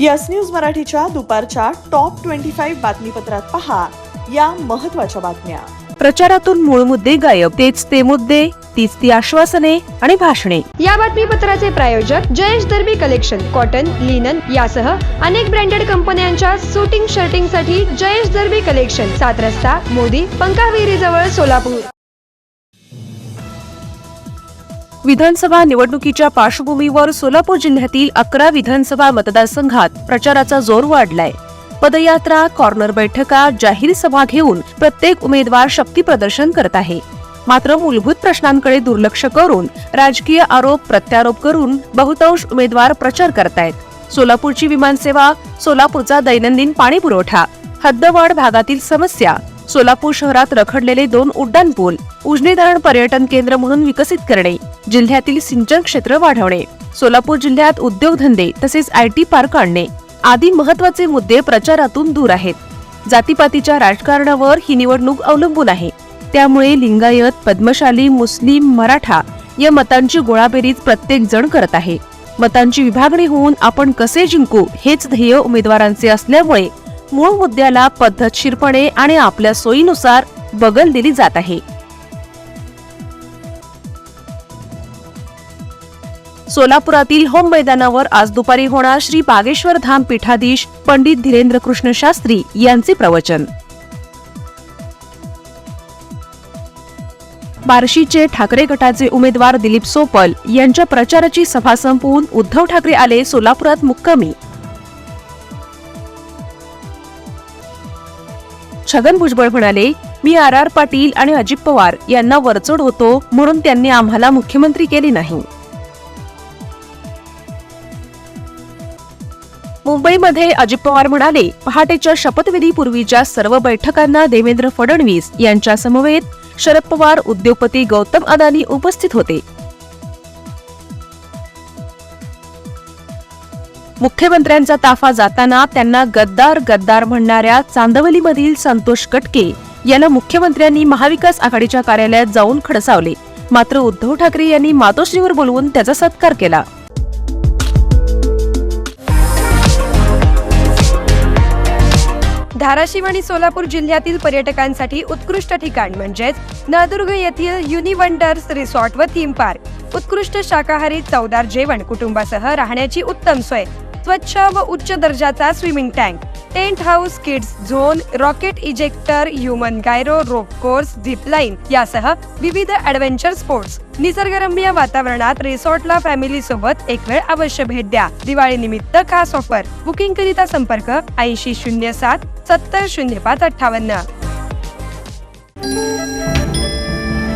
Yes news मराठीच्या दुपारच्या top twenty five बातमीपत्रात पहा या महत्त्वाच्या बातम्या. प्रचारातून मूळ मुद्दे गायब. तेच ते मुद्दे तीच ती आश्वासने आणि भाषणे. या बातमीपत्राचे प्रायोजक Jayesh Darbi collection cotton linen यासह अनेक ब्रँडेड कंपन्यांच्या सुटिंग शर्टिंगसाठी जयेश दर्बी कलेक्शन सात रस्ता मोदी पंकाविरी जवळ सोलापूर. विधानसभा निवडणुकीच्या पार्श्वभूमीवर सोलापूर जिल्ह्यातील अकरा विधानसभा मतदारसंघात प्रचाराचा जोर वाढलाय. पदयात्रा कॉर्नर बैठका जाहीर सभा घेऊन प्रत्येक उमेदवार शक्ती प्रदर्शन करत आहे. मात्र मूलभूत प्रश्नांकडे दुर्लक्ष करून राजकीय आरोप प्रत्यारोप करून बहुतांश उमेदवार प्रचार करतायत. सोलापूरची विमानसेवा सोलापूरचा दैनंदिन पाणी पुरवठा हद्दवाढ भागातील समस्या सोलापूर शहरात रखडलेले दोन उड्डाण पूल उजनी धरण पर्यटन केंद्र म्हणून विकसित करणे जिल्ह्यातील सिंचन क्षेत्र वाढवणे सोलापूर जिल्ह्यात उद्योगधंदे तसेच आय टी पार्क आणणे आदी महत्त्वाचे मुद्दे प्रचारातून दूर आहेत. जातीपातीच्या राजकारणावर ही निवडणूक अवलंबून आहे. त्यामुळे लिंगायत पद्मशाली मुस्लिम मराठा या मतांची गोळाबेरीज प्रत्येक जण करत आहे. मतांची विभागणी होऊन आपण कसे जिंकू हेच ध्येय उमेदवारांचे असल्यामुळे मूळ मुद्द्याला पद्धतशीरपणे आणि आपल्या सोयीनुसार बगल दिली जात आहे. सोलापुरातील होम मैदानावर आज दुपारी होणार श्री बागेश्वर धाम पीठाधीश पंडित धीरेंद्र कृष्ण शास्त्री यांचे प्रवचन. बार्शीचे ठाकरे गटाचे उमेदवार दिलीप सोपल यांच्या प्रचाराची सभा संपवून उद्धव ठाकरे आले सोलापुरात मुक्कामी. छगन भुजबळ म्हणाले मी आर आर पाटील आणि अजित पवार यांना वरचढ होतो म्हणून त्यांनी आम्हाला मुख्यमंत्री केले नाही. मुंबईमध्ये अजित पवार म्हणाले पहाटेच्या शपथविधीपूर्वीच्या सर्व बैठकांना देवेंद्र फडणवीस यांच्या समवेत शरद पवार उद्योगपती गौतम अदानी उपस्थित होते. मुख्यमंत्र्यांचा ताफा जाताना त्यांना गद्दार गद्दार म्हणणाऱ्या चांदवलीमधील संतोष कटके याला मुख्यमंत्र्यांनी महाविकास आघाडीच्या कार्यालयात जाऊन खडसावले. मात्र उद्धव ठाकरे यांनी मातोश्रीवर बोलवून त्याचा सत्कार केला. धाराशिव आणि सोलापूर जिल्ह्यातील पर्यटकांसाठी उत्कृष्ट ठिकाण म्हणजेच नळदुर्ग येथील युनिवंडर्स रिसॉर्ट व थीम पार्क. उत्कृष्ट शाकाहारी चवदार जेवण कुटुंबासह राहण्याची उत्तम सोय स्वच्छ व उच्च दर्जाचा swimming tank tent house kids zone rocket ejector human gyro rope course zip line यासह विविध ऍडव्हेंचर स्पोर्ट्स निसर्गरम्य वातावरणात रिसॉर्टला फॅमिली सोबत एक वेळ अवश्य भेट द्या. दिवाळी निमित्त खास ऑफर बुकिंग करिता संपर्क ऐंशी शून्य सात सत्तर शून्य पाच अठ्ठावन्न.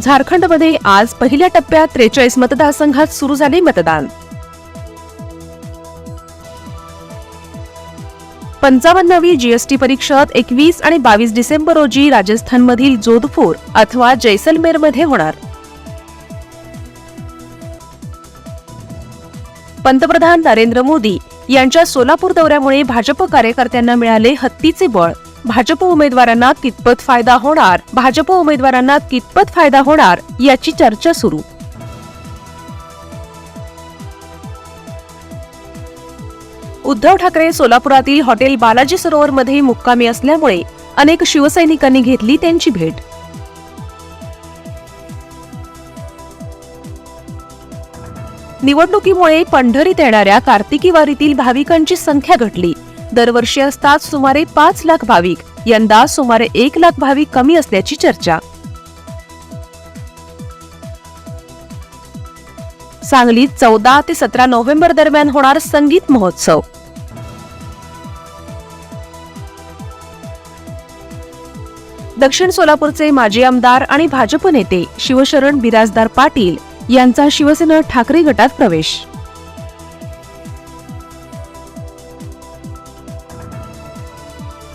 झारखंडमध्ये आज पहिल्या टप्प्यात त्रेचाळीस मतदारसंघात सुरू झाले मतदान. पंचावन्नावी जीएसटी परीक्षेत एकवीस आणि बावीस डिसेंबर रोजी राजस्थानमधील जोधपूर अथवा जैसलमेरमध्ये होणार. पंतप्रधान नरेंद्र मोदी यांच्या सोलापूर दौऱ्यामुळे भाजप कार्यकर्त्यांना मिळाले हत्तीचे बळ. भाजप उमेदवारांना कितपत फायदा होणार? भाजप उमेदवारांना कितपत फायदा होणार? याची चर्चा सुरू. उद्धव ठाकरे सोलापुरातील हॉटेल बालाजी सरोवर मध्ये मुक्कामी असल्यामुळे अनेक शिवसैनिकांनी घेतली त्यांची भेट. निवडणुकीमुळे पंढरीत येणाऱ्या कार्तिकी वारीतील भाविकांची संख्या घटली. दरवर्षी असतात सुमारे पाच लाख भाविक. यंदा सुमारे एक लाख भाविक कमी असल्याची चर्चा. सांगलीत चौदा ते सतरा नोव्हेंबर दरम्यान होणार संगीत महोत्सव. दक्षिण सोलापूरचे माजी आमदार आणि भाजप नेते शिवशरण बिराजदार पाटील यांचा शिवसेना ठाकरे गटात प्रवेश.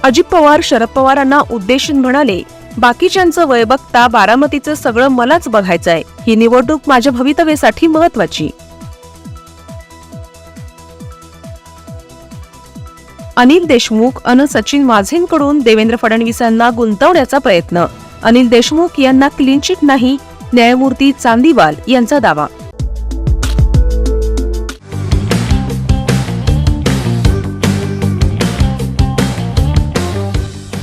अजित पवार शरद पवारांना उद्देशून म्हणाले बाकीच्यांचं वय बघता बारामतीचं सगळं मलाच बघायचंय. ही निवडणूक माझ्या भवितव्यासाठी महत्वाची अनिल देशमुख अन सचिन वाझेंकडून देवेंद्र फडणवीसांना गुंतवण्याचा प्रयत्न. अनिल देशमुख यांना क्लीन चिट नाही न्यायमूर्ती चांदीवाल यांचा दावा.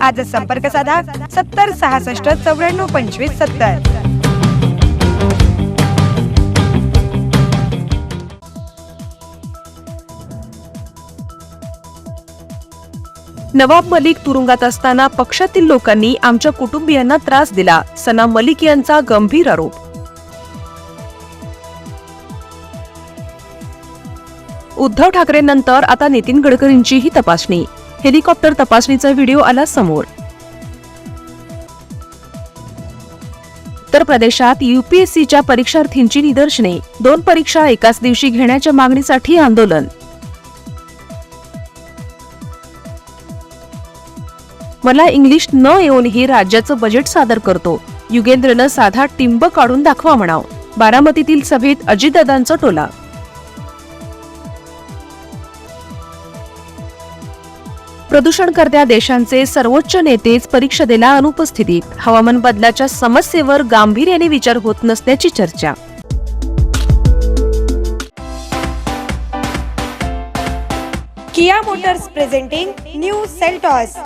आजच संपर्क साधा सत्तर सहासष्ट चौऱ्याण्णव पंचवीस सत्तर. नवाब मलिक तुरुंगात असताना पक्षातील लोकांनी आमच्या कुटुंबियांना त्रास दिला. सना मलिक यांचा गंभीर आरोप. उद्धव ठाकरेंनंतर आता नितीन गडकरींचीही तपासणी. हेलिकॉप्टर तपासणीचा व्हिडिओ आला समोर. उत्तर प्रदेशात युपीएससीच्या परीक्षार्थींची निदर्शने. दोन परीक्षा एकाच दिवशी घेण्याच्या मागणीसाठी आंदोलन. मला इंग्लिश न येऊनही राज्याचं बजेट सादर करतो. युगेंद्रनं साधा टिंब काढून दाखवा म्हणाव. बारामतीतील सभेत अजितदादांचा टोला. प्रदूषणकर्त्या देशांचे सर्वोच्च नेतेच परिषदेला अनुपस्थितीत. हवामान बदलाच्या समस्येवर गांभीर्याने विचार होत नसल्याची चर्चा. Kia Motors presenting new Seltos.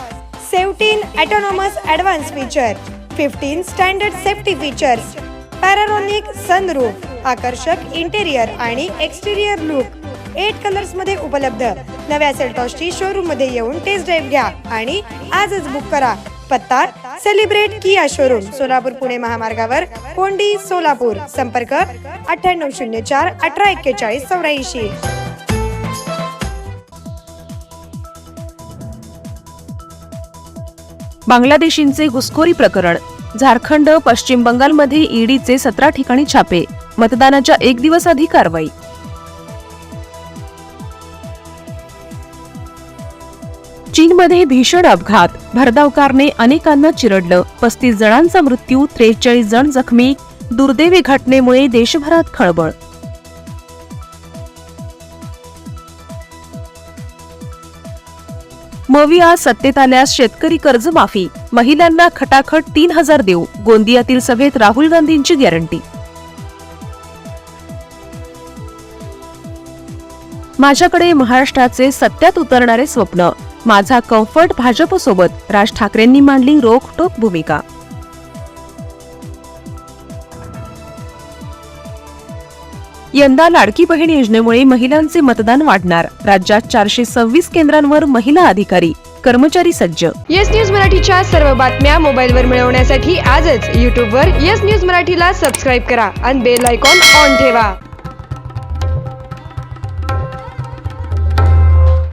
Seventeen autonomous advance feature fifteen standard safety features panoramic sunroof आकर्षक इंटेरियर आणि एक्सटेरियर लुक एट कलर्समध्ये उपलब्ध. नव्या सेल्टॉसची शोरूममध्ये येऊन टेस्ट ड्राईव्ह घ्या आणि आजच बुक करा. पत्ता celebrate Kia showroom Solapur Pune महामार्गावर कोंडी सोलापूर. संपर्क अठ्ठ्याण्णव शून्य चार अठरा एक्केचाळीस चौऱ्याऐंशी. बांगलादेशींचे घुसखोरी प्रकरण. झारखंड पश्चिम बंगालमध्ये ईडीचे सतरा ठिकाणी छापे. मतदानाच्या एक दिवस आधी कारवाई. चीनमध्ये भीषण अपघात. भरधाव कारने अनेकांना चिरडलं. पस्तीस जणांचा मृत्यू त्रेचाळीस जण जखमी. दुर्दैवी घटनेमुळे देशभरात खळबळ. मविया सत्तेत आल्यास शेतकरी कर्जमाफी. महिलांना खटाखट तीन हजार देऊ. गोंदियातील सभेत राहुल गांधींची गॅरंटी. माझ्याकडे महाराष्ट्राचे सत्यात उतरणारे स्वप्न. माझा कम्फर्ट भाजपसोबत राज ठाकरेंनी मांडली रोखटोक भूमिका. यंदा लाडकी बहीण योजनेमुळे महिलांचे मतदान वाढणार. राज्यात चारशे सव्वीस केंद्रांवर महिला अधिकारी कर्मचारी सज्ज. येस न्यूज मराठीच्या सर्व बातम्या मोबाईलवर मिळवण्यासाठी आजच यूट्यूबवर येस न्यूज मराठीला सबस्क्राईब करा आणि बेल आयकॉन ऑन ठेवा.